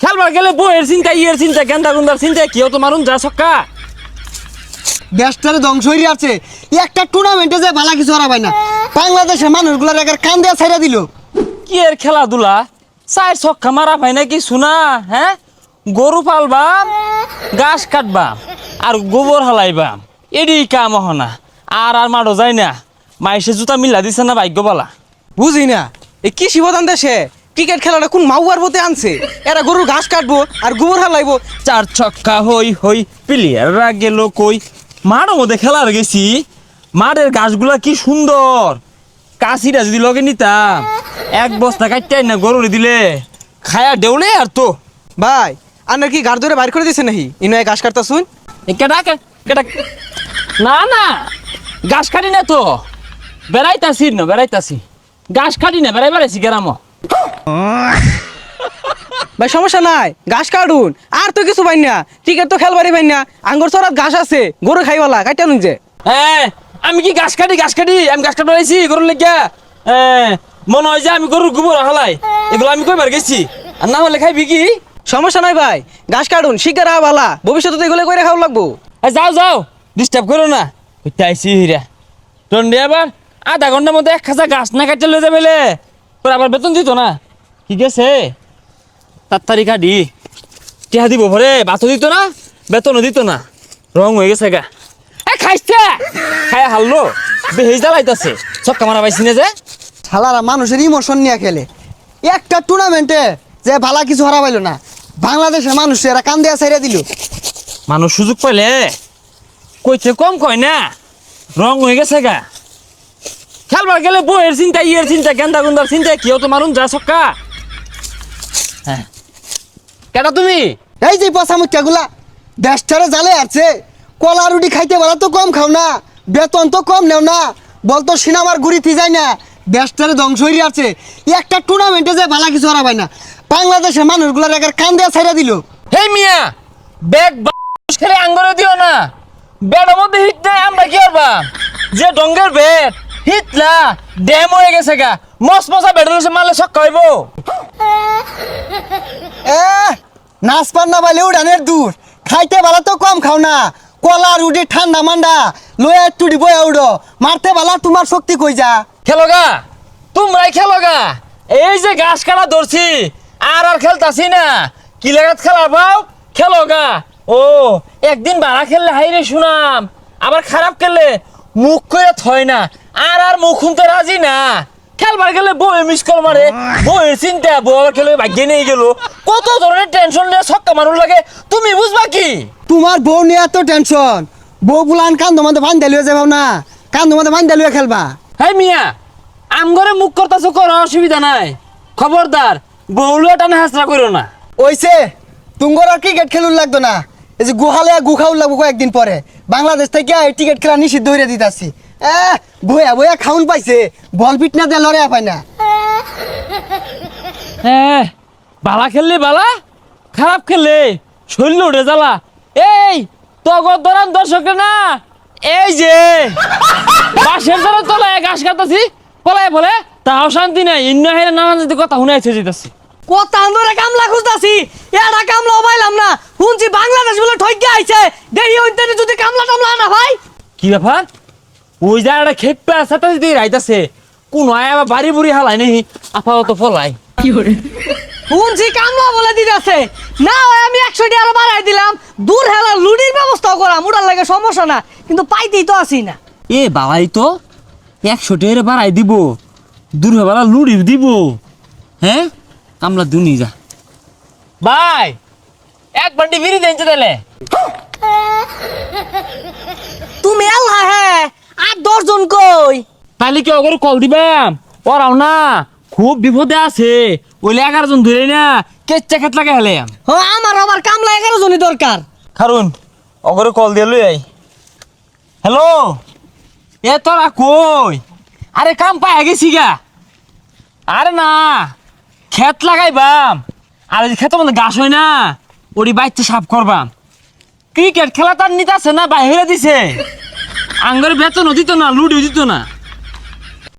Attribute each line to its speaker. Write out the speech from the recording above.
Speaker 1: খেলবার গেলে বইয়ের চিন্তা ইয়ের চিন্তা গেন্দা গুন্দার চিন্তা কেউ তো মারুন যা ছক্কা?
Speaker 2: দেশটারে ধ্বংস হয়ে আছে একটা টুর্নামেন্টে যে ভালো কিছু হারা পায় না। বাংলাদেশের মানুষগুলোর একার কান দেওয়া ছাইরা দিল।
Speaker 1: কি এর খেলাধুলা? চার ছক্কা মারা ভাই নাকি শোনা হ্যাঁ? গরু পালবাম গাছ কাটবাম আর গোবর হালাইবাম এডি কাম হনা আর আর মাঠও যায় না। মাইসে জুতা মিলা দিছে না ভাগ্য বলা।
Speaker 3: বুঝি না এ কি শিবদান দেশে? ক্রিকেট খেলাটা কোন মাউয়ার মতে আনছে? এরা গরুর ঘাস কাটবো আর গোবর হালাইবো।
Speaker 1: চার ছক্কা হই হই প্লেয়াররা গেল কই? মাঠের মধ্যে খেলার গেছি। মাঠের গাছগুলা কি সুন্দর। কাশিটা যদি লগে নিতাম এক বস্তা কাটতে না গরুরে দিলে। খায়া দেউলে আর তো।
Speaker 3: ভাই আপনার কি গাড় ধরে বাইর করে দিছে নাকি? ইনয় ঘাস কাটতা শুন।
Speaker 1: এ কেডা কে- কেডা না না। গাছ কাটি না তো। বেড়াইতাছি না বেড়াইতাছি। গাছ কাটি না বেড়াই বেড়াইছি গেরাম।
Speaker 3: ভাই সমস্যা নাই। ঘাস কাটুন। আর তো কিছু পাই না। ক্রিকেট তো খেলবারই পাই না। আঙ্গুর চড়াত ঘাস আছে। গরু খাইওয়ালা কাইটা নুন যে।
Speaker 1: হ্যাঁ আমি কি গাছ কাটি গাছ কাটি? আমি গাছ কাটা আইছি গরুর লেগিয়া। হ্যাঁ মনে হয় যে আমি গরুর গোবর হালাই। এগুলো আমি কইবার গেছি আর না হলে খাইবি কি?
Speaker 3: সমস্যা নাই ভাই। ঘাস কাটুন শিকার বালা। ভবিষ্যতে তো এগুলো করে খাওয়া লাগবো।
Speaker 1: এ, যাও যাও। ডিস্টার্ব করো না। ওইটা আইসি হিরা। টন্ডে আবার আধা ঘণ্টার মধ্যে এক খাঁচা গাছ না কাটতে লয়ে যাবে তোর আবার বেতন দিত না? কি গেছে? তাড়াতাড়ি কাটি টিহা দিব ভরে বাতো দিত না বেতনও দিত না। রং হয়ে গেছে গা। এ খাইছে! খাই হারলো বেহেজ জ্বালাইতাছে ছক্কা মারা পাইছি না যে?
Speaker 2: শালারা মানুষের ইমোশন নিয়ে খেলে। একটা টুর্নামেন্টে যে ভালা কিছু হারা পাইলো না। বাংলাদেশের মানুষ এরা কান দেওয়া ছাইরা দিল।
Speaker 1: মানুষ সুযোগ পাইলে। কইতে কম কয় না। রং হয়ে গেছে গা। খেলবার গেলে বইয়ের চিন্তা ইয়ের চিন্তা গেন্দা গুন্দার চিন্তা কেউ তো মারুন যা ছক্কা? হ্যাঁ। কেটা তুমি?
Speaker 2: এই যে পচামুচাগুলা দেশটারে জালে আছে কলা রুটি খাইতে বলা তো কম খাও না বেতন তো কম নেও না। বলতো সিনেমার ঘুরিতে যায় না দেশটারে ধ্বংস হয়ে আছে একটা টুর্নামেন্টে যে ভালো কিছু হারা পায় না বাংলাদেশের মানুষগুলোর একার কান দেওয়া ছাইরা দিল।
Speaker 1: হে মিয়া ব্যাগ খেলে আঙ্গরে দিও না। ব্যাটের মধ্যে হিট নাই আমরা কি করবা? যে ডঙ্গের ব্যাট হিট না ড্যাম হয়ে গেছে গা। মস মশা ব্যাটের মারলে ছক্কা হইব।
Speaker 2: এ নাচ পার না পাইলে উড়ানের দূর। খাইতে ভালো তো কম খাও না। কলা, রুটি, ঠান্ডা মান্ডা, লয়ে টুডি বয়ে উড়ো। মারতে ভালো তোমার শক্তি কই যা।
Speaker 1: খেলো গা তোমরাই খেলো গা এই যে ঘাস কাটা ধরছি, আর আর খেলতাছি না। কি খেলা পাও খেলো গা ও, একদিন বাড়া খেললে হাইরে শুনাম আবার খারাপ খেললে মুখ করে থয় না। আর আর মুখ খুনতে রাজি না। খেলবার গেলে বউয়ে মিস কল মারে বউয়ের চিন্তা বউ আবার খেলে ভাগ্যে নিয়ে গেল। কত ধরনের টেনশন নিয়ে ছক্কা মারুন লাগে তুমি বুঝবা কি?
Speaker 2: তোমার বউ নিয়ে এত টেনশন বউ বুলান কান্দ মধ্যে বান্ধে লুয়ে যাবাও না। কান্দ মধ্যে বান্ধে লুয়ে খেলবা।
Speaker 1: হ্যাঁ মিয়া আম ঘরে মুখ করতেছো করো অসুবিধা নাই। খবরদার বউলুয়া টানে হাসরা করো না।
Speaker 2: ওইছে তুঙ্গর আর ক্রিকেট খেলুন লাগতো না। এই যে গুহালে গুখাউল লাগবো কয়েকদিন পরে। বাংলাদেশ থেকে এই টিকিট খেলা নিষিদ্ধ হইরে দিতাছি। এ বইয়া বইয়া খাউন পাইছে। বল পিট না দিয়ে লড়ে পায় না।
Speaker 1: হ্যাঁ বালা খেললে বালা? খারাপ খেললে? শরীর উঠে জ্বালা। এই তগর ধরান দর্শক না। এই যে বাসের ধরে তলায় ঘাস কাটাছি পলায় বলে তাও শান্তি নাই। ইন্ন হেরে নানান যদি কথা শুনাইছে যেতেছি
Speaker 4: কত আন্দোলনে কামলা খুঁজতাছি। এটা কামলা পাইলাম না। শুনছি বাংলাদেশ বলে ঠকে আইছে। দেহি ওইতে যদি কামলা টামলা না ভাই
Speaker 1: কি ব্যাপার? ওই জায়গাটা খেপে সাথে যদি রাইতাছে কোন আয় আবার বাড়ি বুড়ি হালাই নেই আপাতত ফলাই।
Speaker 4: শুনছি কামলা বলে দিতেছে। না আমি একশো টাকা আরও বাড়াই দিলাম দূর হেলা লুডির ব্যবস্থা করাম ওটার লাগে সমস্যা না কিন্তু পাইতেই তো আসি না।
Speaker 1: এ বালাই তো একশো টের বাড়াই দিব দূর বেলা লুড়ি দিব। হ্যাঁ? কামলা দুনি যা। ভাই এক বান্ডি বিড়ি দেন তাহলে।
Speaker 4: তুমি আল্লাহ হ্যাঁ আর দশজন কই?
Speaker 1: তাহলে কি ওগুলো কল দিবাম? ওরাও না খুব বিপদে আছে। ওইলে এগারো জন ধরে না কেচ্চা খেত লাগে হেলে
Speaker 4: ও আমার আমার কামলা এগারো জনই দরকার।
Speaker 1: খারুন ওগুলো কল দিয়ে লই আই হ্যালো? এ তোরা কই? আরে কাম পাই গেছি গা। আরে না ক্ষেত লাগাইবাম। আর এই ক্ষেতের মধ্যে ঘাস হয় না ওটি বাইতে সাফ করবাম। ক্রিকেট খেলা তার নিতে আছে না বাইরে দিছে। আঙ্গের বেতনও দিত না লুডিও দিত না।